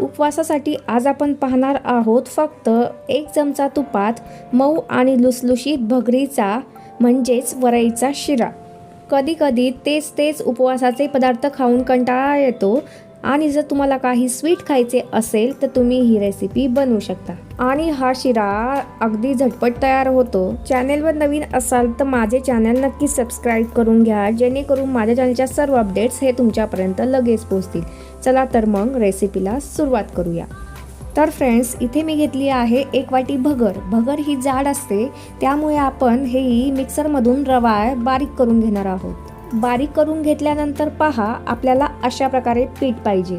उपवासासाठी आज आपण पाहणार आहोत फक्त एक चमचा तुपात मऊ आणि लुसलुशीत भगरीचा म्हणजेच वरईचा शिरा. कधी कधी तेच तेच उपवासाचे पदार्थ खाऊन कंटाळा येतो आणि जर तुम्हाला काही स्वीट खायचे असेल तर तुम्ही ही रेसिपी बनवू शकता. आणि हा शिरा अगदी झटपट तयार होतो. चॅनेलवर नवीन असाल तर माझे चॅनल नक्की सबस्क्राईब करून घ्या जेणेकरून माझ्या चॅनलच्या सर्व अपडेट्स हे तुमच्यापर्यंत लगेच पोहोचतील. चला तर मग रेसिपीला सुरुवात करूया. तर फ्रेंड्स इथे मी घेतली आहे एक वाटी भगर. भगर ही जाड असते त्यामुळे आपण हेही मिक्सरमधून रवा बारीक करून घेणार आहोत. बारीक करून घेतल्यानंतर पहा आपल्याला अशा प्रकारे पीठ पाहिजे.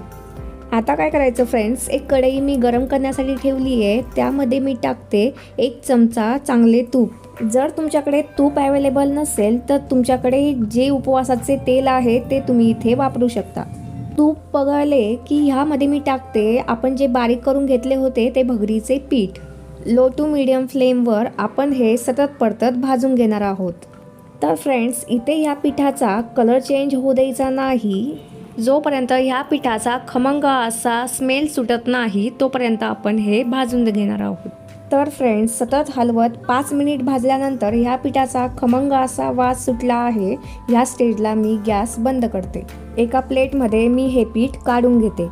आता काय करायचं फ्रेंड्स एक कढई मी गरम करण्यासाठी ठेवली आहे त्यामध्ये मी टाकते एक चमचा चांगले तूप. जर तुमच्याकडे तूप अवेलेबल नसेल तर तुमच्याकडे जे उपवासाचे तेल आहे ते तुम्ही इथे वापरू शकता. तूप पगळले की ह्यामध्ये मी टाकते. आपण जे बारीक करून घेतले होते ते भगरीचे पीठ. लो टू मिडियम फ्लेमवर आपण हे सतत परतत भाजून घेणार आहोत. तर फ्रेंड्स इथे ह्या पिठाचा कलर चेंज होऊ द्यायचा नाही. जोपर्यंत ह्या पिठाचा खमंग असा स्मेल सुटत नाही तोपर्यंत आपण हे भाजून घेणार आहोत. तर फ्रेंड्स सतत हलवत पाच मिनिट भाजल्यानंतर ह्या पिठाचा खमंग असा वास सुटला आहे ह्या स्टेजला मी गॅस बंद करते. एका प्लेटमध्ये मी हे पीठ काढून घेते.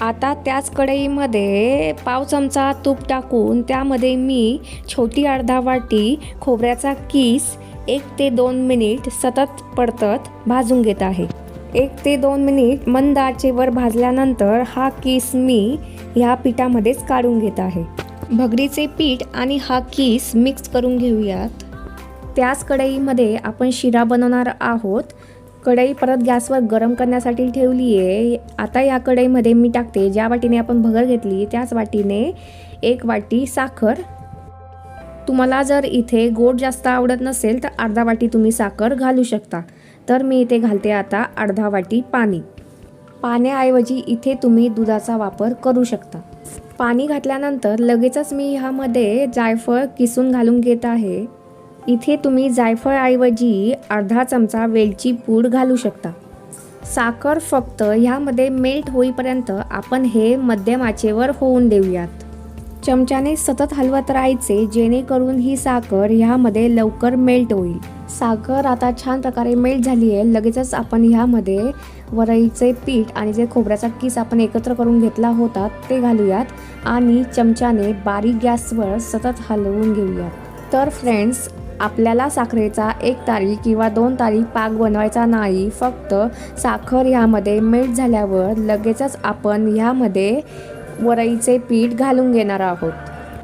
आता त्याच कढईमध्ये पाव चमचा तूप टाकून त्यामध्ये मी छोटी अर्धा वाटी खोबऱ्याचा किस एक ते दोन मिनिट सतत पडतत भाजून घेत आहे. एक ते दोन मिनिट मंद आचेवर भाजल्यानंतर हा किस मी ह्या पिठामध्येच काढून घेत आहे. भगरीचे पीठ आणि हा किस मिक्स करून घेऊयात. त्याच कढईमध्ये आपण शिरा बनवणार आहोत. कढई परत गॅसवर गरम करण्यासाठी ठेवली आहे आता या कढईमध्ये मी टाकते. ज्या वाटीने आपण भगर घेतली त्याच वाटीने एक वाटी साखर. तुम्हाला जर इथे गोड जास्त आवडत नसेल तर अर्धा वाटी तुम्ही साखर घालू शकता. तर मी इथे घालते आता अर्धा वाटी पाणी. पाण्याऐवजी इथे तुम्ही दुधाचा वापर करू शकता. पाणी घातल्यानंतर लगेचच मी ह्यामध्ये जायफळ किसून घालून घेत आहे. इथे तुम्ही जायफळऐवजी अर्धा चमचा वेलची पूड घालू शकता. साखर फक्त ह्यामध्ये मेल्ट होईपर्यंत आपण हे मध्यम आचेवर होऊन देऊयात. चमच्याने सतत हलवत राहायचे जेणेकरून ही साखर ह्यामध्ये लवकर मेल्ट होईल. साखर आता छान प्रकारे मेल्ट झाली आहे. लगेचच आपण ह्यामध्ये वरईचे पीठ आणि जे खोबऱ्याचा किस आपण एकत्र करून घेतला होता ते घालूयात आणि चमच्याने बारीक गॅसवर सतत हलवून घेऊयात. तर फ्रेंड्स आपल्याला साखरेचा एक तारी किंवा दोन तारी पाक बनवायचा नाही फक्त साखर ह्यामध्ये मेल्ट झाल्यावर लगेचच आपण ह्यामध्ये वरईचे पीठ घालून घेणार आहोत.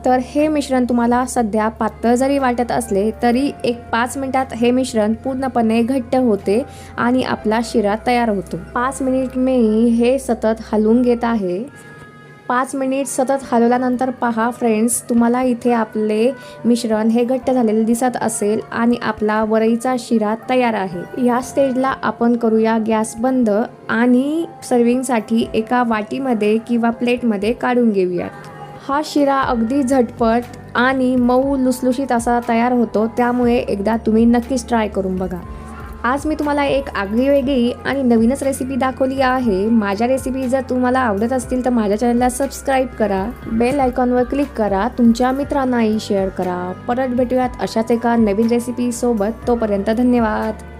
तर हे मिश्रण तुम्हाला सध्या पातळ जरी वाटत असले तरी एक पाच मिनिटात हे मिश्रण पूर्णपणे घट्ट होते आणि आपला शिरा तयार होतो. पाच मिनिट मी हे सतत हलवून घेत आहे. पाच मिनिट सतत हलवल्यानंतर पहा फ्रेंड्स तुम्हाला इथे आपले मिश्रण हे घट्ट झालेले दिसत असेल आणि आपला वरईचा शिरा तयार आहे. या स्टेजला आपण करूया गॅस बंद आणि सर्विंगसाठी एका वाटीमध्ये किंवा प्लेटमध्ये काढून घेऊयात. हा शिरा अगदी झटपट आणि मऊ लुसलुशीत असा तयार होतो त्यामुळे एकदा तुम्ही नक्कीच ट्राय करून बघा. आज मी तुम्हाला एक आगळी वेगळी आणि नवीनच रेसिपी दाखवली आहे. माझ्या रेसिपी जर तुम्हाला आवडत असतील तर माझ्या चॅनलला सबस्क्राईब करा. बेल आयकॉनवर क्लिक करा. तुमच्या मित्रांनाही शेअर करा. परत भेटूयात अशाच एका नवीन रेसिपी सोबत. तोपर्यंत धन्यवाद.